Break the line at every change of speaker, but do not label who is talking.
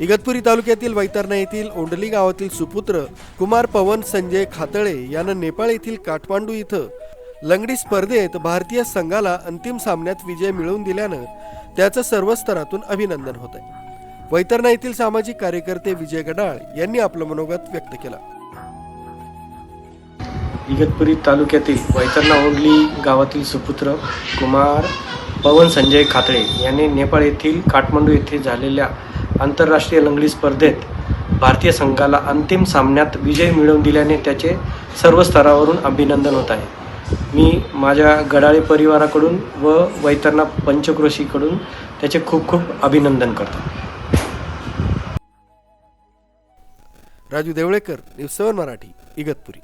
इगतपुरी तालुक्यातील वैतरणा येथील ओंडली गावातील सुपुत्र कुमार पवन संजय खातळे यानं नेपाळ येथील काठमांडू इथं लंगडी स्पर्धेत भारतीय संघाला अंतिम सामन्यात विजय मिळवून दिल्यानं त्याचं सर्व स्तरातून अभिनंदन होत आहे वैतरणा येथील सामाजिक कार्यकर्ते विजय गडाळ यांनी आपलं मनोगत व्यक्त केलं.
इगतपुरी तालुक्यातील वैतरणा ओंडली गावातील सुपुत्र कुमार पवन संजय खातळे यांनी नेपाळ येथील काठमांडू येथे झालेल्या आंतरराष्ट्रीय लंगडी स्पर्धेत भारतीय संघाला अंतिम सामन्यात विजय मिळवून दिल्याने त्याचे सर्व स्तरावरून अभिनंदन होत आहे. मी माझ्या गडाळे परिवाराकडून व वैतरणा पंचक्रोशीकडून त्याचे खूप खूप अभिनंदन करतो.
Raju Devlekar news seven Marathi Igatpuri.